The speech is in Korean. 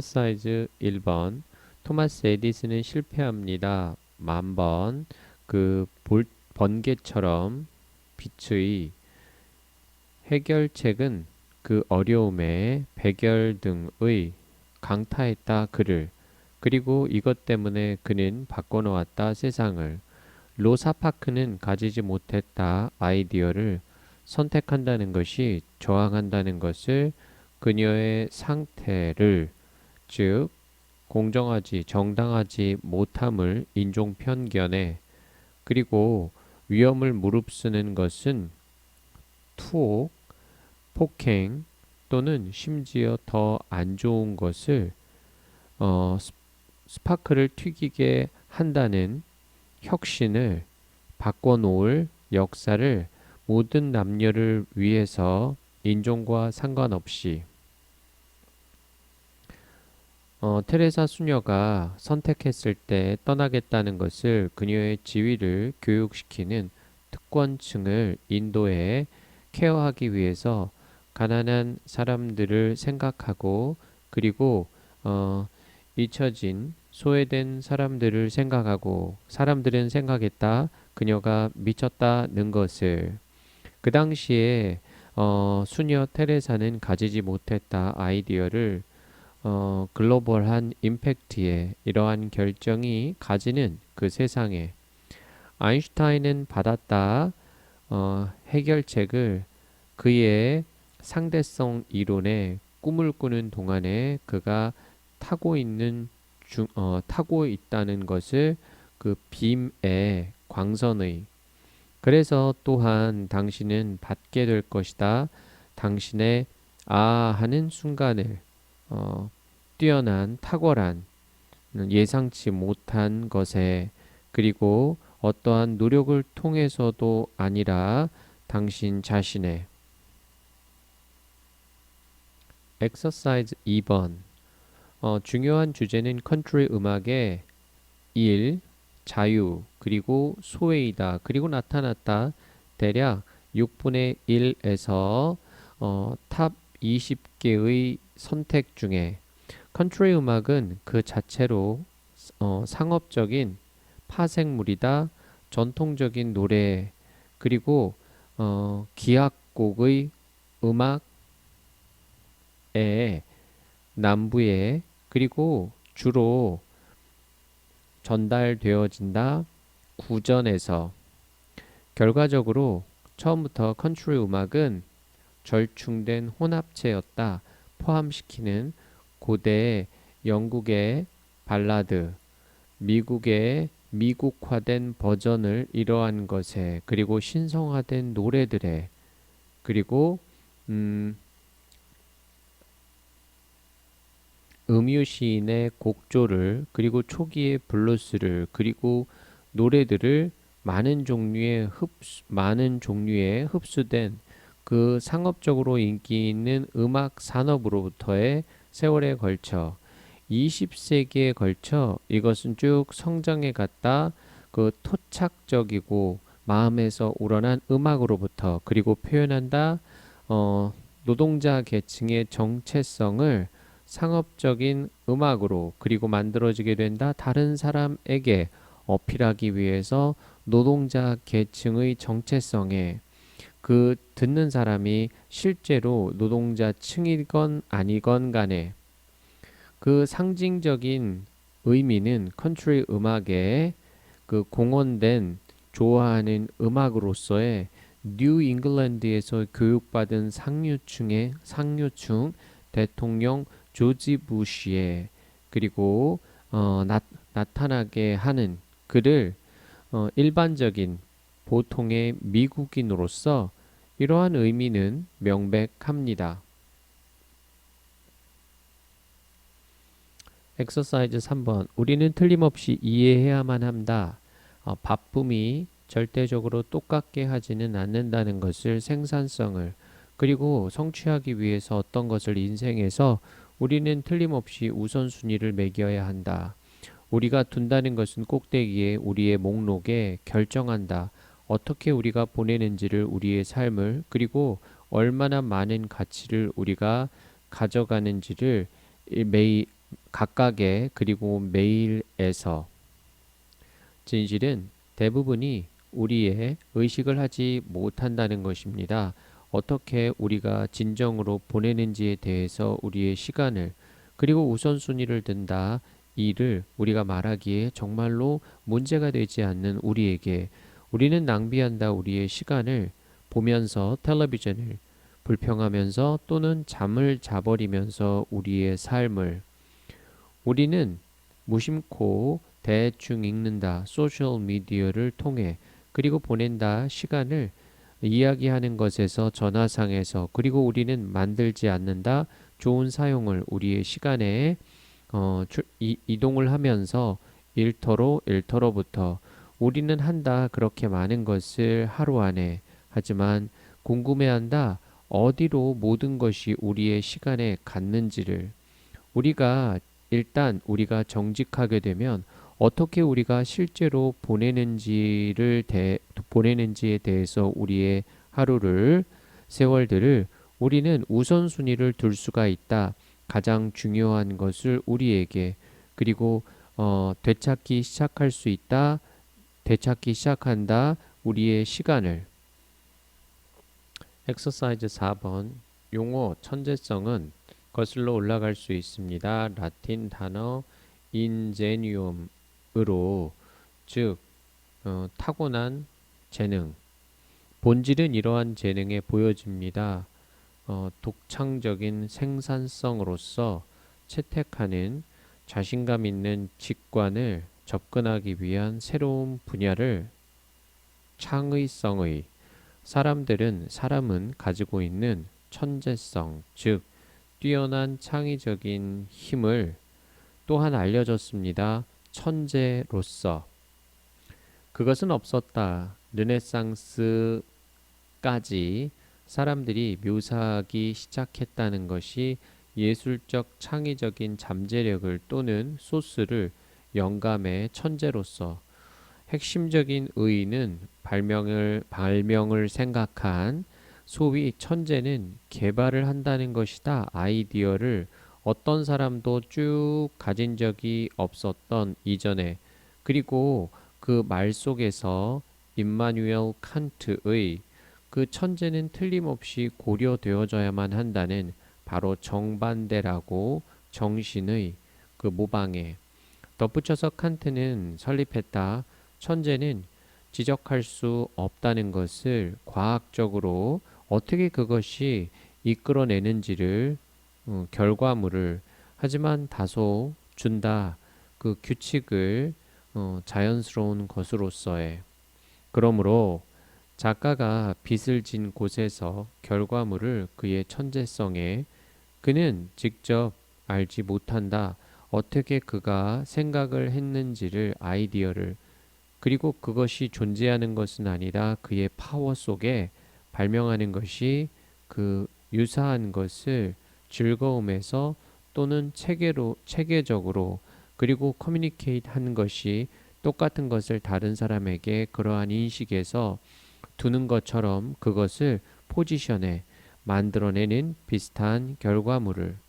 사이즈 1번 토마스 에디슨은 실패합니다. 만번 그 볼- 번개처럼 빛의 해결책은 그 어려움에 백열 등의 강타했다 그를. 그리고 이것 때문에 그는 바꿔놓았다 세상을. 로사파크는 가지지 못했다 아이디어를 선택한다는 것이 저항한다는 것을 그녀의 상태를 즉 공정하지 정당하지 못함을 인종 편견에 그리고 위험을 무릅쓰는 것은 투옥, 폭행 또는 심지어 더 안 좋은 것을 어, 스- 스파크를 튀기게 한다는 혁신을 바꿔놓을 역사를 모든 남녀를 위해서 인종과 상관없이 어, 테레사 수녀가 선택했을 때 떠나겠다는 것을 그녀의 지위를 교육시키는 특권층을 인도에 케어하기 위해서 가난한 사람들을 생각하고 그리고 어, 잊혀진 소외된 사람들을 생각하고 사람들은 생각했다 그녀가 미쳤다는 것을. 그 당시에 어, 수녀 테레사는 가지지 못했다 아이디어를 어, 글로벌한 임팩트에 이러한 결정이 가지는 그 세상에 아인슈타인은 받았다 어, 해결책을 그의 상대성 이론에 꿈을 꾸는 동안에 그가 타고 있는 중, 어, 타고 있다는 것을 그 빔의 광선의 그래서 또한 당신은 받게 될 것이다. 당신의 아 하는 순간을 어, 뛰어난 탁월한 예상치 못한 것에 그리고 어떠한 노력을 통해서도 아니라 당신 자신의 엑서사이즈 2번 어, 중요한 주제는 컨트리 음악의 일, 자유, 그리고 소외이다. 그리고 나타났다. 대략 6분의 1에서 어, 탑 20개의 선택 중에 컨트리 음악은 그 자체로 어, 상업적인 파생물이다. 전통적인 노래 그리고 어, 기악곡의 음악에 남부에 그리고 주로 전달되어진다. 구전에서 결과적으로 처음부터 컨트리 음악은 절충된 혼합체였다. 포함시키는 고대 영국의 발라드, 미국의 미국화된 버전을 이러한 것에 그리고 신성화된 노래들에 그리고 음, 음유 시인의 곡조를 그리고 초기의 블루스를 그리고 노래들을 많은 종류의 흡수, 많은 종류의 흡수된 그 상업적으로 인기 있는 음악 산업으로부터의 세월에 걸쳐 20세기에 걸쳐 이것은 쭉 성장해 갔다 그 토착적이고 마음에서 우러난 음악으로부터 그리고 표현한다 어, 노동자 계층의 정체성을 상업적인 음악으로 그리고 만들어지게 된다 다른 사람에게 어필하기 위해서 노동자 계층의 정체성에 그 듣는 사람이 실제로 노동자층이건 아니건 간에 그 상징적인 의미는 컨트리 음악의 그 공헌된 좋아하는 음악으로서의 뉴 잉글랜드에서 교육받은 상류층의 상류층 대통령 조지 부시의 그리고 어, 나, 나타나게 하는 그를 어, 일반적인 보통의 미국인으로서 이러한 의미는 명백합니다. 엑서사이즈 3번 우리는 틀림없이 이해해야만 한다. 어, 바쁨이 절대적으로 똑같게 하지는 않는다는 것을 생산성을 그리고 성취하기 위해서 어떤 것을 인생에서 우리는 틀림없이 우선순위를 매겨야 한다. 우리가 둔다는 것은 꼭대기에 우리의 목록에 결정한다. 어떻게 우리가 보내는지를 우리의 삶을 그리고 얼마나 많은 가치를 우리가 가져가는지를 이 매일 각각의 그리고 매일에서 진실은 대부분이 우리의 의식을 하지 못한다는 것입니다. 어떻게 우리가 진정으로 보내는지에 대해서 우리의 시간을 그리고 우선순위를 든다 이를 우리가 말하기에 정말로 문제가 되지 않는 우리에게 우리는 낭비한다 우리의 시간을 보면서 텔레비전을 불평하면서 또는 잠을 자버리면서 우리의 삶을. 우리는 무심코 대충 읽는다 소셜 미디어를 통해 그리고 보낸다 시간을 이야기하는 것에서 전화상에서 그리고 우리는 만들지 않는다 좋은 사용을 우리의 시간에 어, 출- 이, 이동을 하면서 일터로 일터로부터 우리는 한다 그렇게 많은 것을 하루 안에 하지만 궁금해한다 어디로 모든 것이 우리의 시간에 갔는지를 우리가 일단 우리가 정직하게 되면 어떻게 우리가 실제로 보내는지를 대, 보내는지에 대해서 우리의 하루를 세월들을 우리는 우선순위를 둘 수가 있다. 가장 중요한 것을 우리에게 그리고 어, 되찾기 시작할 수 있다. 되찾기 시작한다. 우리의 시간을 엑서사이즈 4번 용어 천재성은 거슬러 올라갈 수 있습니다. 라틴 단어 인제니움으로 즉 어, 타고난 재능 본질은 이러한 재능에 보여집니다. 어, 독창적인 생산성으로서 채택하는 자신감 있는 직관을 접근하기 위한 새로운 분야를 창의성의 사람들은 사람은 가지고 있는 천재성 즉 뛰어난 창의적인 힘을 또한 알려졌습니다. 천재로서 그것은 없었다. 르네상스까지 사람들이 묘사하기 시작했다는 것이 예술적 창의적인 잠재력을 또는 소스를 영감의 천재로서 핵심적인 의의는 발명을 발명을 생각한 소위 천재는 개발을 한다는 것이다. 아이디어를 어떤 사람도 쭉 가진 적이 없었던 이전에 그리고 그 말 속에서 임마누엘 칸트의 그 천재는 틀림없이 고려되어져야만 한다는 바로 정반대라고 정신의 그 모방에 덧붙여서 칸트는 설립했다. 천재는 지적할 수 없다는 것을 과학적으로 어떻게 그것이 이끌어내는지를 어, 결과물을 하지만 다소 준다. 그 규칙을 어, 자연스러운 것으로서의. 그러므로 작가가 빚을 진 곳에서 결과물을 그의 천재성에 그는 직접 알지 못한다 어떻게 그가 생각을 했는지를 아이디어를 그리고 그것이 존재하는 것은 아니라 그의 파워 속에 발명하는 것이 그 유사한 것을 즐거움에서 또는 체계로 체계적으로 그리고 커뮤니케이트 하는 것이 똑같은 것을 다른 사람에게 그러한 인식에서 두는 것처럼 그것을 포지션에 만들어내는 비슷한 결과물을